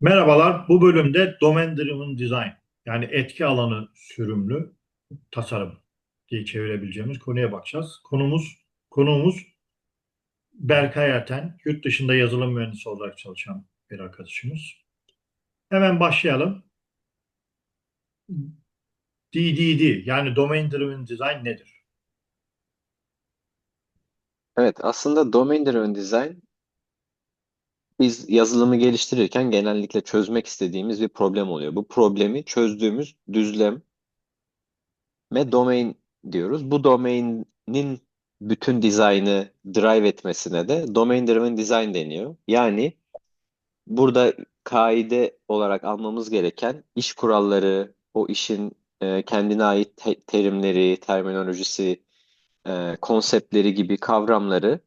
Merhabalar. Bu bölümde Domain Driven Design yani etki alanı sürümlü tasarım diye çevirebileceğimiz konuya bakacağız. Konumuz konuğumuz Berkay Erten, yurt dışında yazılım mühendisi olarak çalışan bir arkadaşımız. Hemen başlayalım. DDD yani Domain Driven Design nedir? Evet, aslında Domain Driven Design biz yazılımı geliştirirken genellikle çözmek istediğimiz bir problem oluyor. Bu problemi çözdüğümüz düzleme domain diyoruz. Bu domainin bütün dizaynı drive etmesine de Domain Driven Design deniyor. Yani burada kaide olarak almamız gereken iş kuralları, o işin e, kendine ait te- terimleri, terminolojisi, e, konseptleri gibi kavramları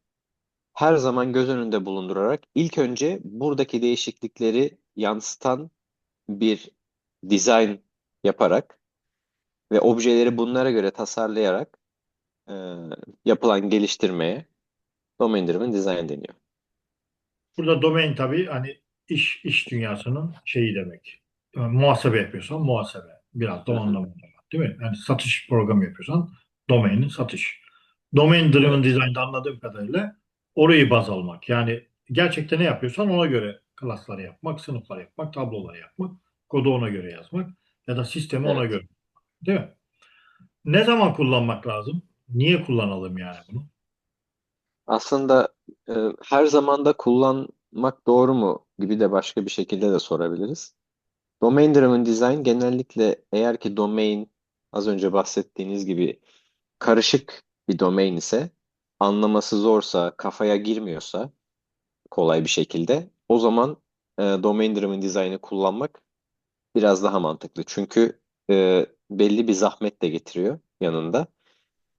her zaman göz önünde bulundurarak ilk önce buradaki değişiklikleri yansıtan bir dizayn yaparak ve objeleri bunlara göre tasarlayarak e, yapılan geliştirmeye domain driven design deniyor. Burada domain tabii hani iş iş dünyasının şeyi demek. Yani muhasebe yapıyorsan muhasebe. Biraz da var, değil mi? Yani satış programı yapıyorsan domainin satış. Domain driven design'da anladığım kadarıyla orayı baz almak. Yani gerçekten ne yapıyorsan ona göre klasları yapmak, sınıflar yapmak, tablolar yapmak, kodu ona göre yazmak ya da sistemi ona evet. göre, değil mi? Ne zaman kullanmak lazım? Niye kullanalım yani bunu? Aslında e, her zamanda kullanmak doğru mu gibi de başka bir şekilde de sorabiliriz. Domain driven design genellikle eğer ki domain az önce bahsettiğiniz gibi karışık bir domain ise anlaması zorsa, kafaya girmiyorsa kolay bir şekilde o zaman e, domain driven design'ı kullanmak biraz daha mantıklı. Çünkü e, belli bir zahmet de getiriyor yanında.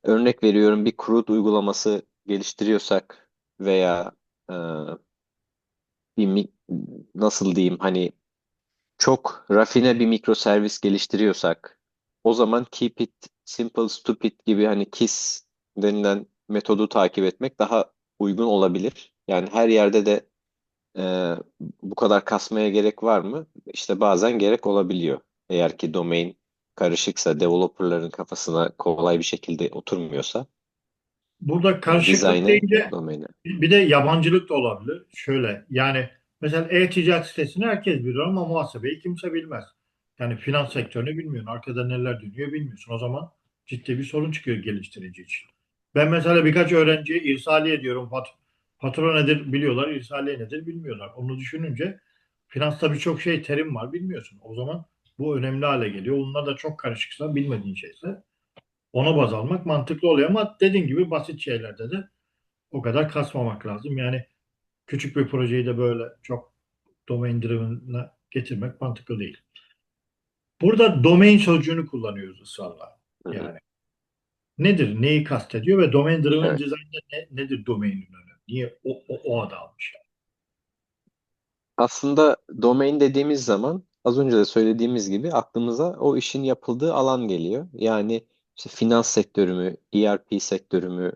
Örnek veriyorum bir CRUD uygulaması geliştiriyorsak veya e, bir nasıl diyeyim hani çok rafine bir mikroservis geliştiriyorsak o zaman keep it simple stupid gibi hani KISS denilen metodu takip etmek daha uygun olabilir. Yani her yerde de e, bu kadar kasmaya gerek var mı? İşte bazen gerek olabiliyor. Eğer ki domain karışıksa, developerların kafasına kolay bir şekilde oturmuyorsa Burada karışıklık dizaynı deyince domaine. Bir de yabancılık da olabilir. Şöyle yani mesela e-ticaret sitesini herkes bilir ama muhasebeyi kimse bilmez. Yani finans sektörünü bilmiyorsun. Arkada neler dönüyor bilmiyorsun. O zaman ciddi bir sorun çıkıyor geliştirici için. Ben mesela birkaç öğrenciye irsaliye diyorum. Fat fatura nedir biliyorlar. irsaliye nedir bilmiyorlar. Onu düşününce finansta birçok şey terim var bilmiyorsun. O zaman bu önemli hale geliyor. Onlar da çok karışıksa bilmediğin şeyse ona baz almak mantıklı oluyor ama dediğin gibi basit şeylerde de o kadar kasmamak lazım. Yani küçük bir projeyi de böyle çok domain driven'ına getirmek mantıklı değil. Burada domain sözcüğünü kullanıyoruz ısrarla. Yani nedir, neyi kastediyor ve domain driven Evet. design'da ne, nedir domainin önemi? Niye o, o, o adı almış? yani? Aslında domain dediğimiz zaman az önce de söylediğimiz gibi aklımıza o işin yapıldığı alan geliyor. Yani işte finans sektörü mü, ERP sektörü mü,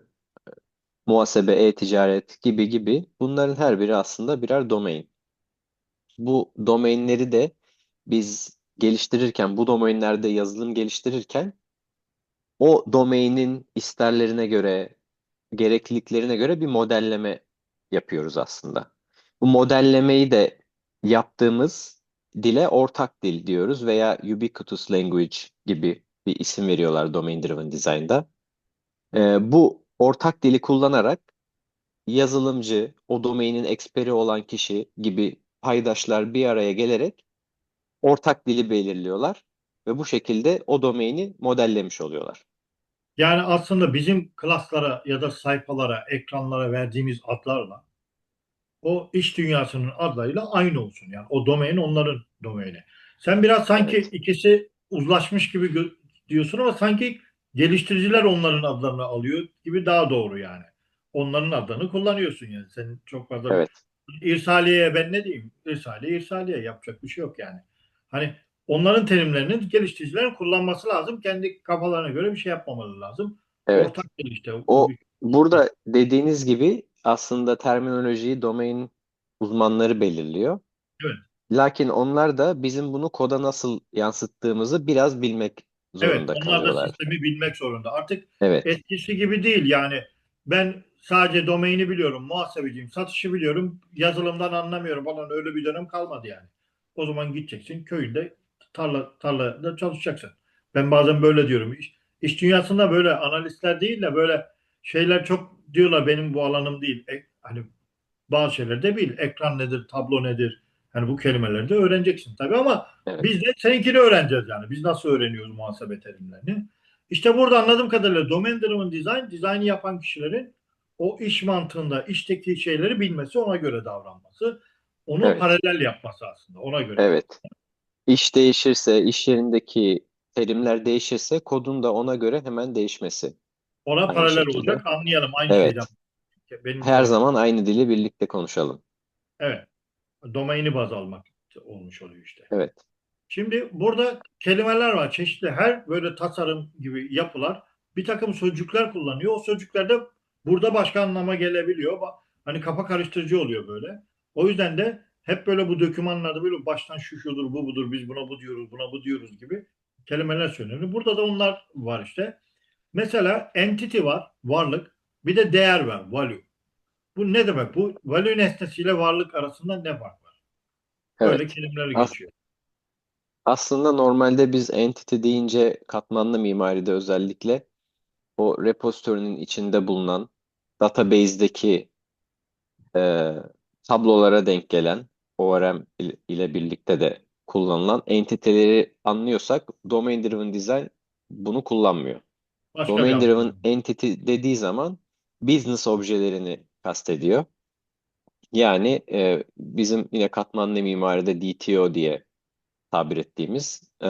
muhasebe, e-ticaret gibi gibi bunların her biri aslında birer domain. Bu domainleri de biz geliştirirken, bu domainlerde yazılım geliştirirken o domainin isterlerine göre, gerekliliklerine göre bir modelleme yapıyoruz aslında. Bu modellemeyi de yaptığımız dile ortak dil diyoruz veya ubiquitous language gibi bir isim veriyorlar domain driven design'da. Ee, bu ortak dili kullanarak yazılımcı, o domainin eksperi olan kişi gibi paydaşlar bir araya gelerek ortak dili belirliyorlar ve bu şekilde o domaini modellemiş oluyorlar. Yani aslında bizim klaslara ya da sayfalara, ekranlara verdiğimiz adlarla o iş dünyasının adlarıyla aynı olsun. Yani o domain onların domaini. Sen biraz sanki Evet, ikisi uzlaşmış gibi diyorsun ama sanki geliştiriciler onların adlarını alıyor gibi daha doğru yani. Onların adlarını kullanıyorsun yani. Sen çok fazla evet, İrsaliye'ye ben ne diyeyim? İrsaliye, İrsaliye yapacak bir şey yok yani. Hani onların terimlerinin geliştiricilerin kullanması lazım. Kendi kafalarına göre bir şey yapmamaları lazım. evet. Ortak işte. O burada dediğiniz gibi aslında terminolojiyi domain uzmanları belirliyor. Evet. lakin onlar da bizim bunu koda nasıl yansıttığımızı biraz bilmek Evet, zorunda onlar da kalıyorlar. sistemi bilmek zorunda. Artık Evet, eskisi gibi değil yani. Ben sadece domaini biliyorum, muhasebeciyim, satışı biliyorum, yazılımdan anlamıyorum falan öyle bir dönem kalmadı yani. O zaman gideceksin köyünde tarla tarlada çalışacaksın. Ben bazen böyle diyorum. İş, iş dünyasında böyle analistler değil de böyle şeyler çok diyorlar benim bu alanım değil. E, hani bazı şeyler de bil. Ekran nedir, tablo nedir? Hani bu kelimeleri de öğreneceksin tabii ama evet, biz de seninkini öğreneceğiz yani. Biz nasıl öğreniyoruz muhasebe terimlerini? İşte burada anladığım kadarıyla domain driven design, dizaynı yapan kişilerin o iş mantığında, işteki şeyleri bilmesi, ona göre davranması, onu evet, paralel yapması aslında, ona göre. evet. İş değişirse, iş yerindeki terimler değişirse kodun da ona göre hemen değişmesi. Ona Aynı paralel şekilde. olacak, anlayalım aynı Evet. şeyden. Benim Her zaman aynı dili birlikte konuşalım. Evet. Domaini baz almak olmuş oluyor işte. Evet, Şimdi burada kelimeler var çeşitli. Her böyle tasarım gibi yapılar bir takım sözcükler kullanıyor. O sözcükler de burada başka anlama gelebiliyor. Ba- Hani kafa karıştırıcı oluyor böyle. O yüzden de hep böyle bu dokümanlarda böyle baştan şu şudur bu budur biz buna bu diyoruz buna bu diyoruz gibi kelimeler söyleniyor. Burada da onlar var işte. Mesela entity var varlık bir de değer var value. Bu ne demek? Bu value nesnesiyle varlık arasında ne fark var? Böyle evet. kelimeler geçiyor. Aslında normalde biz entity deyince katmanlı mimaride özellikle o repository'nin içinde bulunan database'deki e, tablolara denk gelen ORM il- ile birlikte de kullanılan entiteleri anlıyorsak domain driven design bunu kullanmıyor. Başka Domain driven entity dediği zaman business objelerini kastediyor. Yani e, bizim yine katmanlı mimaride DTO diye tabir ettiğimiz e,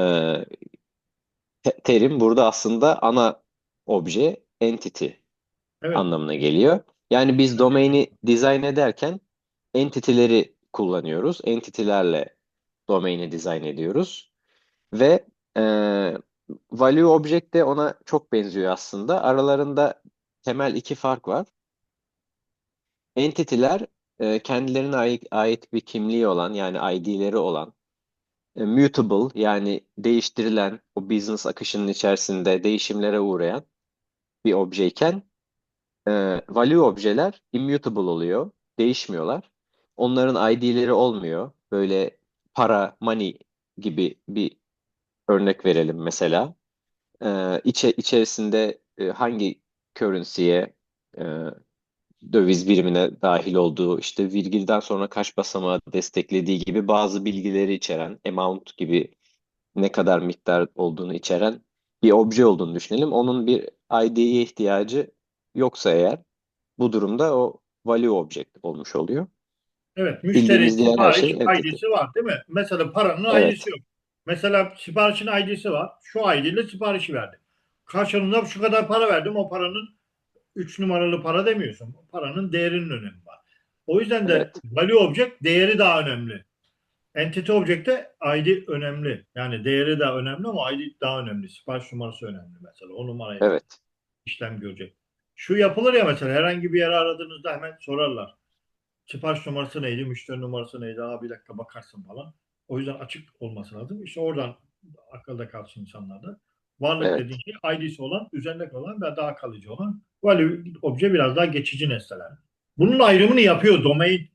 te- terim burada aslında ana obje entity Evet. anlamına geliyor. Yani biz domaini dizayn ederken entity'leri kullanıyoruz. Entity'lerle domaini dizayn ediyoruz. Ve e, value object de ona çok benziyor aslında. Aralarında temel iki fark var. Entity'ler e, kendilerine ait, bir kimliği olan yani ID'leri olan e, mutable yani değiştirilen o business akışının içerisinde değişimlere uğrayan bir objeyken e, value objeler immutable oluyor. Değişmiyorlar. Onların ID'leri olmuyor. Böyle para, money gibi bir örnek verelim mesela. E, içe, içerisinde e, hangi currency'ye e, döviz birimine dahil olduğu, işte virgülden sonra kaç basamağı desteklediği gibi bazı bilgileri içeren, amount gibi ne kadar miktar olduğunu içeren bir obje olduğunu düşünelim. Onun bir ID'ye ihtiyacı yoksa eğer bu durumda o value object olmuş oluyor. Evet, müşteri Bildiğimiz diğer her sipariş şey. ID'si var değil mi? Mesela paranın Evet. ID'si yok. Mesela siparişin ID'si var. Şu ID ile siparişi verdim. Karşılığında şu kadar para verdim. O paranın 3 numaralı para demiyorsun. O paranın değerinin önemi var. O yüzden de Evet. value object değeri daha önemli. Entity object'te ID önemli. Yani değeri daha önemli ama ID daha önemli. Sipariş numarası önemli mesela. O numarayla Evet. işlem görecek. Şu yapılır ya mesela herhangi bir yere aradığınızda hemen sorarlar. Sipariş numarası neydi, müşteri numarası neydi, Aa, bir dakika bakarsın falan. O yüzden açık olması lazım. İşte oradan akılda kalsın insanlarda. Varlık Evet. dediğin şey ID'si olan, üzerinde kalan ve daha kalıcı olan value obje biraz daha geçici nesneler. Bunun ayrımını yapıyor. Domain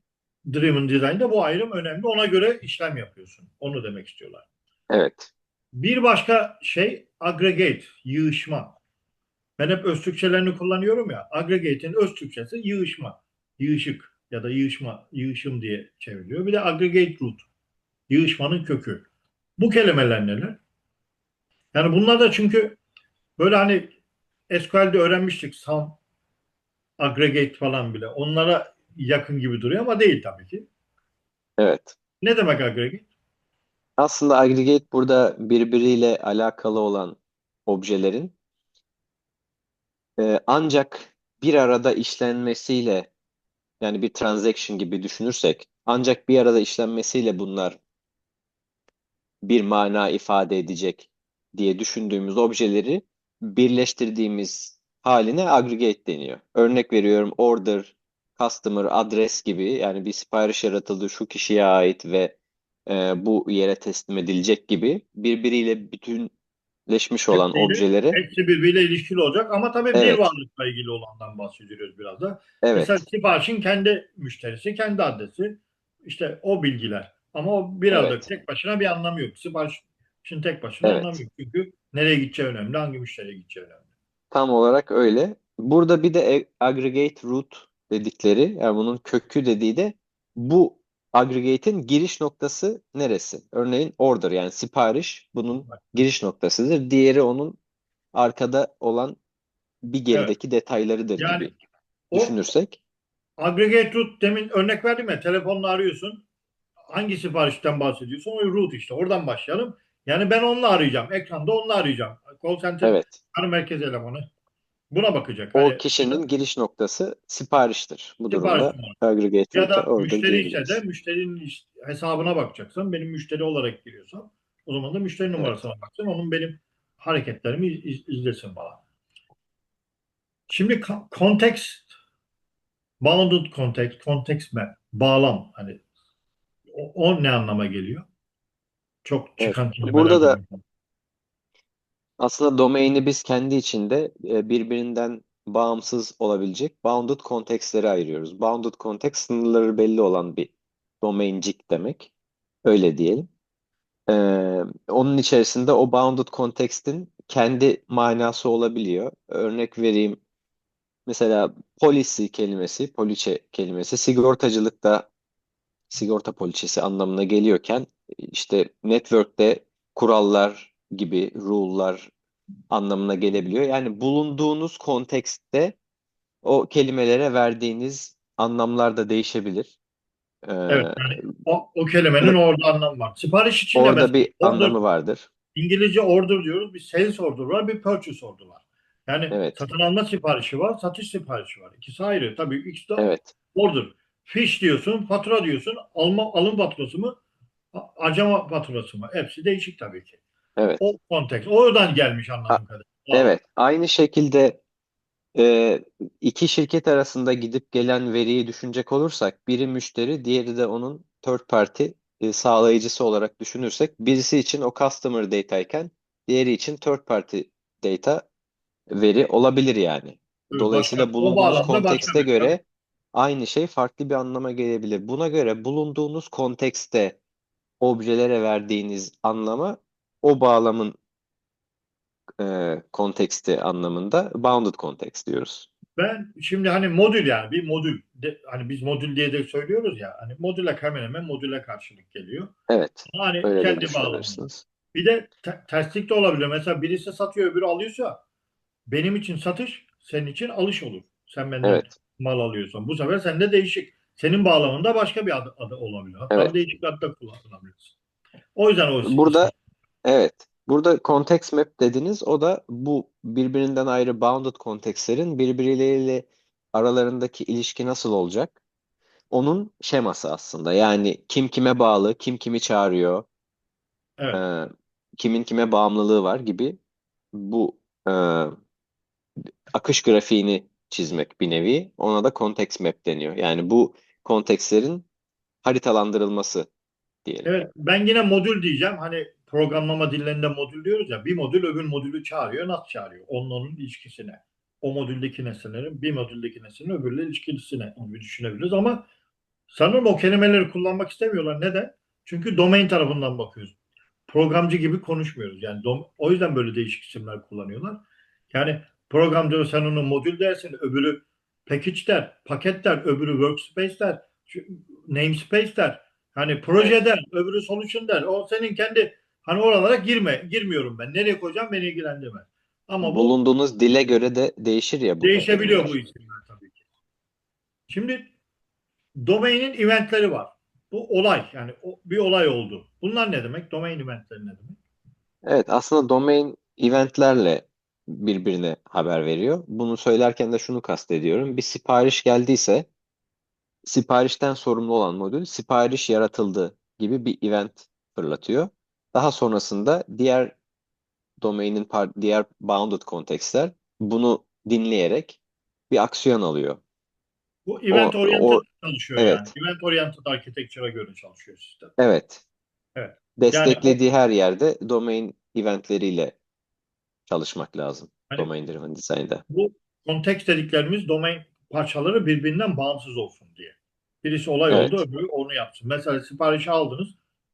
driven design'da bu ayrım önemli. Ona göre işlem yapıyorsun. Onu demek istiyorlar. Evet. Bir başka şey aggregate, yığışma. Ben hep öz Türkçelerini kullanıyorum ya. Aggregate'in öz Türkçesi yığışma, yığışık ya da yığışma, yığışım diye çevriliyor. Bir de aggregate root, yığışmanın kökü. Bu kelimeler neler? Yani bunlar da çünkü böyle hani SQL'de öğrenmiştik sum, aggregate falan bile. Onlara yakın gibi duruyor ama değil tabii ki. Evet. Ne demek aggregate? Aslında aggregate burada birbiriyle alakalı olan objelerin e, ancak bir arada işlenmesiyle yani bir transaction gibi düşünürsek ancak bir arada işlenmesiyle bunlar bir mana ifade edecek diye düşündüğümüz objeleri birleştirdiğimiz haline aggregate deniyor. Örnek veriyorum order, customer, adres gibi yani bir sipariş yaratıldı şu kişiye ait ve e, bu yere teslim edilecek gibi birbiriyle bütünleşmiş olan Hepsiyle, objeleri hepsi birbiriyle ilişkili olacak ama tabii bir Evet. varlıkla ilgili olandan bahsediyoruz biraz da. evet Mesela siparişin kendi müşterisi, kendi adresi, işte o bilgiler. Ama o bir Evet. arada tek başına bir anlamı yok. Siparişin tek başına Evet. anlamı yok. Çünkü nereye gideceği önemli, hangi müşteriye gideceği önemli. tam olarak öyle. Burada bir de e- aggregate root dedikleri yani bunun kökü dediği de bu aggregate'in giriş noktası neresi? Örneğin order yani sipariş bunun giriş noktasıdır. Diğeri onun arkada olan bir gerideki detaylarıdır Yani gibi o düşünürsek. aggregate root demin örnek verdim ya telefonla arıyorsun. Hangi siparişten bahsediyorsun? O root işte. Oradan başlayalım. Yani ben onunla arayacağım. Ekranda onunla arayacağım. Call center Evet. merkez elemanı. Buna bakacak. O Hani kişinin giriş noktası sipariştir. Bu Sipariş durumda aggregate ya da müşteri ise de müşterinin hesabına bakacaksın. Benim müşteri olarak giriyorsam o zaman da müşteri numarasına baksın. Onun benim hareketlerimi iz- iz- izlesin bana. Şimdi context bounded context, context map, bağlam hani o, o ne anlama geliyor? Çok Evet. çıkan kelimeler. Burada da var. Aslında domaini biz kendi içinde e, birbirinden bağımsız olabilecek bounded context'lere ayırıyoruz. Bounded context sınırları belli olan bir domaincik demek. Öyle diyelim. Ee, onun içerisinde o bounded context'in kendi manası olabiliyor. Örnek vereyim. Mesela policy kelimesi, poliçe kelimesi sigortacılıkta sigorta poliçesi anlamına geliyorken işte network'te kurallar gibi rule'lar anlamına gelebiliyor. Yani bulunduğunuz kontekste o kelimelere verdiğiniz anlamlar da değişebilir. Ee, Evet yani o, o kelimenin orada anlamı var. Sipariş için de orada mesela bir order, anlamı vardır. İngilizce order diyoruz. Bir sales order var, bir purchase order var. Yani Evet. satın alma siparişi var, satış siparişi var. İkisi ayrı. Tabii ikisi de Evet, order. Fiş diyorsun, fatura diyorsun. Alma, alım faturası mı? Harcama faturası mı? Hepsi değişik tabii ki. Evet. O konteks. Oradan gelmiş anladığım kadarıyla. Evet, aynı şekilde e, iki şirket arasında gidip gelen veriyi düşünecek olursak biri müşteri, diğeri de onun third party e, sağlayıcısı olarak düşünürsek birisi için o customer data iken diğeri için third party data veri olabilir yani. Dolayısıyla Başka- bulunduğunuz bağlamda kontekste bir- göre aynı şey farklı bir anlama gelebilir. Buna göre bulunduğunuz kontekste objelere verdiğiniz anlama o bağlamın e, konteksti anlamında bounded context diyoruz. Ben şimdi hani modül yani bir modül. De- hani biz modül diye de söylüyoruz ya. Hani modüle hemen hemen modüle karşılık geliyor. Evet, Hani öyle kendi düşünebilirsiniz. Bir de te- terslik de olabilir. Mesela birisi satıyor öbürü alıyorsa benim için satış senin için alış olur. Sen benden Evet, mal alıyorsan. Bu sefer sende değişik. Senin bağlamında başka bir adı, adı olabilir. Hatta Evet. değişik adda kullanılabilir. O yüzden o burada evet, burada context map dediniz. O da bu birbirinden ayrı bounded contextlerin birbirleriyle aralarındaki ilişki nasıl olacak? Onun şeması aslında. Yani kim kime bağlı, kim kimi çağırıyor, Evet. e, kimin kime bağımlılığı var gibi bu e, akış grafiğini çizmek bir nevi. Ona da context map deniyor. Yani bu kontekstlerin haritalandırılması diyelim. Evet, ben yine modül diyeceğim. Hani programlama dillerinde modül diyoruz ya. Bir modül öbür modülü çağırıyor. Nasıl çağırıyor? Onun onun ilişkisine. O modüldeki nesnelerin bir modüldeki nesnenin öbürüyle ilişkisine gibi düşünebiliriz ama sanırım o kelimeleri kullanmak istemiyorlar. Neden? Çünkü domain tarafından bakıyoruz. Programcı gibi konuşmuyoruz. Yani dom- o yüzden böyle değişik isimler kullanıyorlar. Yani programcı sen onu modül dersin, öbürü package der, paket der, öbürü workspace der, namespace der. Hani proje der, öbürü solution der. O senin kendi hani oralara girme, girmiyorum ben. Nereye koyacağım beni ilgilendirmez. Ama bu Bulunduğunuz dile göre de değişir ya bu değişebiliyor bu isimler tabii ki. Şimdi domainin eventleri var. Bu olay yani bir olay oldu. Bunlar ne demek? Domain eventleri ne demek? Evet, aslında domain eventlerle birbirine haber veriyor. Bunu söylerken de şunu kastediyorum. Bir sipariş geldiyse siparişten sorumlu olan modül sipariş yaratıldı gibi bir event fırlatıyor. Daha sonrasında diğer domainin diğer bounded contextler bunu dinleyerek bir aksiyon alıyor. Bu event oriented çalışıyor evet. yani. Event oriented architecture'a göre çalışıyor sistem. Evet. Evet. Desteklediği her yerde domain eventleriyle çalışmak lazım. Hani- Domain driven design'da. Bu konteks dediklerimiz domain parçaları birbirinden bağımsız olsun diye. Birisi olay Evet. oldu, öbürü onu yapsın. Mesela siparişi aldınız,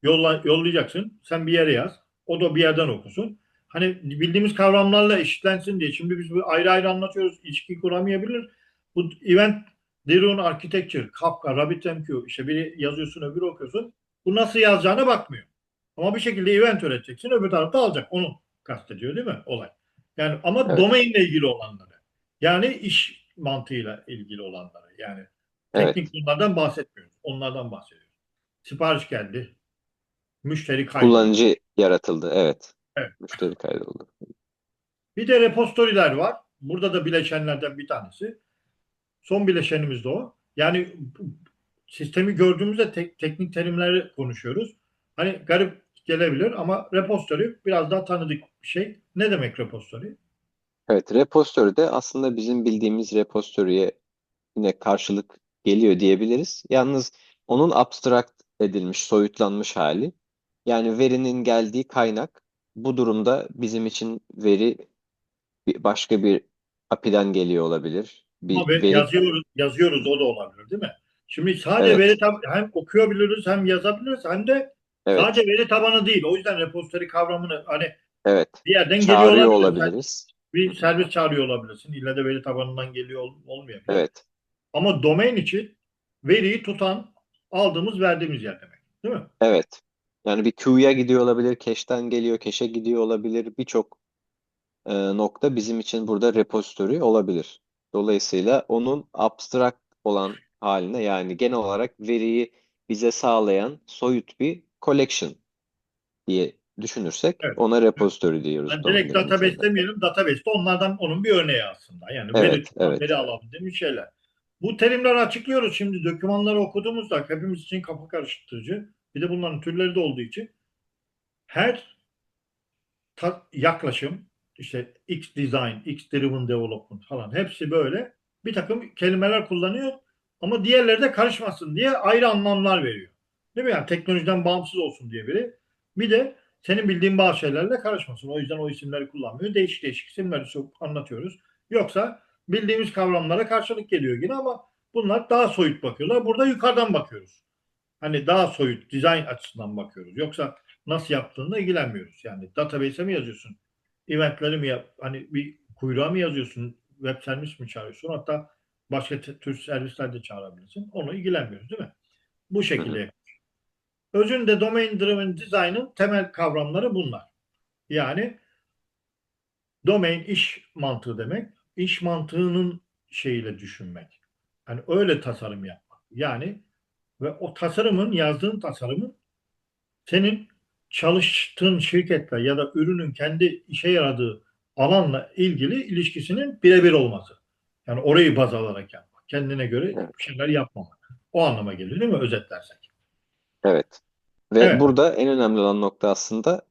yolla, yollayacaksın. Sen bir yere yaz, o da bir yerden okusun. Hani bildiğimiz kavramlarla eşitlensin diye. Şimdi biz ayrı ayrı anlatıyoruz, ilişki kuramayabilir. Bu event driven architecture, Kafka, RabbitMQ, işte biri yazıyorsun, öbürü okuyorsun. Bu nasıl yazacağına bakmıyor. Ama bir şekilde event üreteceksin, öbür tarafta alacak. Onu kastediyor değil mi olay? Yani ama Evet. domainle ilgili olanları. Yani iş mantığıyla ilgili olanları. Yani Evet. teknik konulardan bahsetmiyoruz. Onlardan bahsediyoruz. Sipariş geldi. Müşteri kaydı. Kullanıcı yaratıldı. Evet. Evet. Müşteri kaydoldu. Bir de repository'ler var. Burada da bileşenlerden bir tanesi. Son bileşenimiz de o. Yani sistemi gördüğümüzde tek- teknik terimleri konuşuyoruz. Hani garip gelebilir ama repository biraz daha tanıdık bir şey. Ne demek repository? Evet, repository de aslında bizim bildiğimiz repository'e yine karşılık geliyor diyebiliriz. Yalnız onun abstract edilmiş, soyutlanmış hali. Yani verinin geldiği kaynak. Bu durumda bizim için veri bir- başka bir API'den geliyor olabilir. Bir Ama ve- veri yazıyoruz, yazıyoruz o da olabilir değil mi? Şimdi sadece Evet. veri tab- hem okuyabiliriz hem yazabiliriz hem de evet, sadece veri tabanı değil. O yüzden repository kavramını hani evet bir yerden geliyor çağırıyor olabilir. olabiliriz. Bir servis çağırıyor olabilirsin. İlle de veri tabanından geliyor ol- olmayabilir. Evet, Ama domain için veriyi tutan aldığımız verdiğimiz yer demek. Değil mi? evet. Yani bir queue'ya gidiyor olabilir, cache'ten geliyor, cache'e gidiyor olabilir. Birçok e, nokta bizim için burada repository olabilir. Dolayısıyla onun abstract olan haline yani genel olarak veriyi bize sağlayan soyut bir collection diye düşünürsek Evet. ona repository diyoruz. Yani direkt database design'da. demeyelim. Database de onlardan onun bir örneği aslında. Yani Evet, veri evet. veri alabildiğimiz şeyler. Bu terimleri açıklıyoruz şimdi. Dokümanları okuduğumuzda hepimiz için kafa karıştırıcı. Bir de bunların türleri de olduğu için her yaklaşım işte X design, X driven development falan hepsi böyle bir takım kelimeler kullanıyor ama diğerleri de karışmasın diye ayrı anlamlar veriyor. Değil mi? Yani teknolojiden bağımsız olsun diye biri. Bir de senin bildiğin bazı şeylerle karışmasın. O yüzden o isimleri kullanmıyor. Değişik değişik isimleri sok- anlatıyoruz. Yoksa bildiğimiz kavramlara karşılık geliyor yine ama bunlar daha soyut bakıyorlar. Burada yukarıdan bakıyoruz. Hani daha soyut, dizayn açısından bakıyoruz. Yoksa nasıl yaptığında ilgilenmiyoruz. Yani database'e mi yazıyorsun? Eventleri mi yap? Hani bir kuyruğa mı yazıyorsun? Web servis mi çağırıyorsun? Hatta başka tür servisler de çağırabilirsin. Onu ilgilenmiyoruz değil mi? Bu şekilde. Özünde domain driven design'ın temel kavramları bunlar. Yani domain iş mantığı demek. İş mantığının şeyiyle düşünmek. Yani öyle tasarım yapmak. Yani ve o tasarımın, yazdığın tasarımın senin çalıştığın şirketle ya da ürünün kendi işe yaradığı alanla ilgili ilişkisinin birebir olması. Yani orayı baz alarak yapmak. Kendine göre bir şeyler yapmamak. O anlama geliyor değil mi özetlersek? Evet. Ve Evet. burada en önemli olan nokta aslında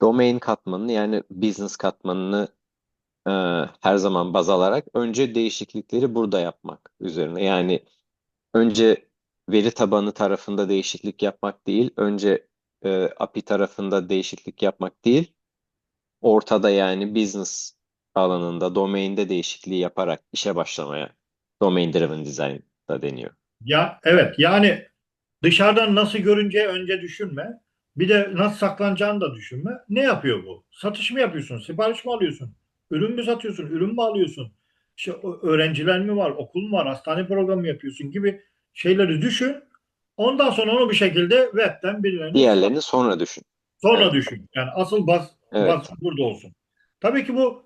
domain katmanını yani business katmanını e, her zaman baz alarak önce değişiklikleri burada yapmak üzerine. Yani önce veri tabanı tarafında değişiklik yapmak değil, önce e, API tarafında değişiklik yapmak değil, ortada yani business alanında, domainde değişikliği yaparak işe başlamaya domain driven design da deniyor. Ya evet yani dışarıdan nasıl görünce önce düşünme. Bir de nasıl saklanacağını da düşünme. Ne yapıyor bu? Satış mı yapıyorsun? Sipariş mi alıyorsun? Ürün mü satıyorsun? Ürün mü alıyorsun? İşte öğrenciler mi var? Okul mu var? Hastane programı mı yapıyorsun gibi şeyleri düşün. Ondan sonra onu bir şekilde webten birilerine Diğerlerini sonra düşün. Sonra Evet. düşün. Yani asıl baz, Evet. baz burada olsun. Tabii ki bu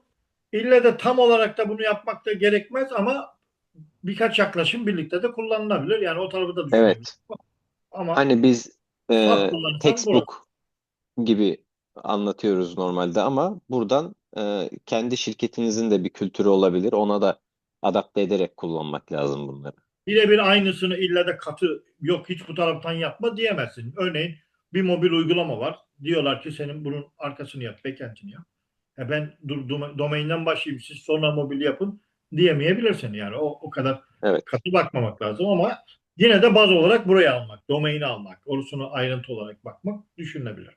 ille de tam olarak da bunu yapmak da gerekmez ama birkaç yaklaşım birlikte de kullanılabilir. Yani o tarafı da. Evet. Ama Hani biz e, textbook gibi anlatıyoruz normalde ama buradan e, kendi şirketinizin de bir kültürü olabilir. Ona da adapte ederek kullanmak lazım bunları. Birebir aynısını ille de katı yok hiç bu taraftan yapma diyemezsin. Örneğin bir mobil uygulama var. Diyorlar ki senin bunun arkasını yap, backend'ini yap. E ben dur, dom- domainden başlayayım siz sonra mobil yapın diyemeyebilirsin. Yani o, o kadar Evet. katı bakmamak lazım ama Yine de baz olarak burayı almak, domaini almak, orasını ayrıntı olarak bakmak düşünülebilir.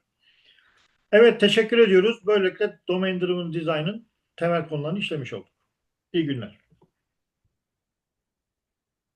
Evet teşekkür ediyoruz. Böylelikle Domain Driven Design'ın temel konularını işlemiş olduk. İyi günler.